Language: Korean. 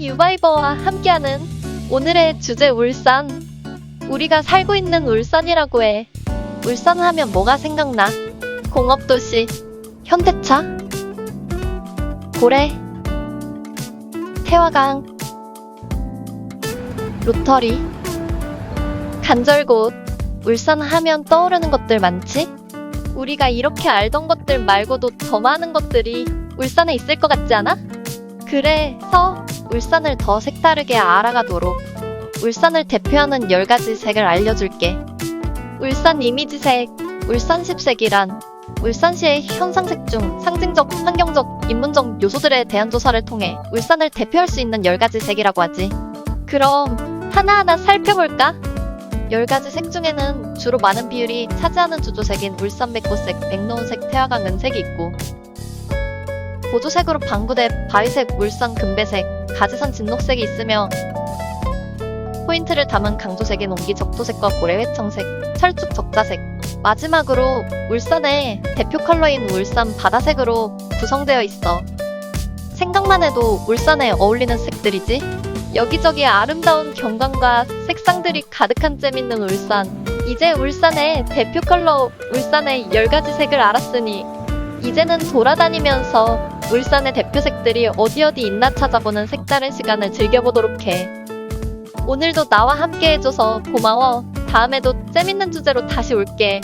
유바이버와 함께하는 오늘의 주제 울산. 우리가 살고 있는 울산이라고 해. 울산 하면 뭐가 생각나? 공업도시, 현대차, 고래, 태화강, 로터리, 간절곶. 울산 하면 떠오르는 것들 많지? 우리가 이렇게 알던 것들 말고도 더 많은 것들이 울산에 있을 것 같지 않아? 그래서 울산을 더 색다르게 알아가도록 울산을 대표하는 10가지 색을 알려줄게. 울산 이미지색, 울산 십색이란 울산시의 현상색 중 상징적, 환경적, 인문적 요소들에 대한 조사를 통해 울산을 대표할 수 있는 10가지 색이라고 하지. 그럼 하나하나 살펴볼까? 10가지 색 중에는 주로 많은 비율이 차지하는 주조색인 울산 백보색, 백로운색, 태화강 은색이 있고 보조색으로 방구대, 바위색, 울산 금배색, 가지산 진녹색이 있으며 포인트를 담은 강조색인 옹기 적도색과 고래 회청색, 철쭉 적자색. 마지막으로 울산의 대표 컬러인 울산 바다색으로 구성되어 있어. 생각만 해도 울산에 어울리는 색들이지? 여기저기 아름다운 경관과 색상들이 가득한 재밌는 울산. 이제 울산의 대표 컬러 울산의 10가지 색을 알았으니 이제는 돌아다니면서 울산의 대표색들이 어디 어디 있나 찾아보는 색다른 시간을 즐겨보도록 해. 오늘도 나와 함께 해줘서 고마워. 다음에도 재밌는 주제로 다시 올게.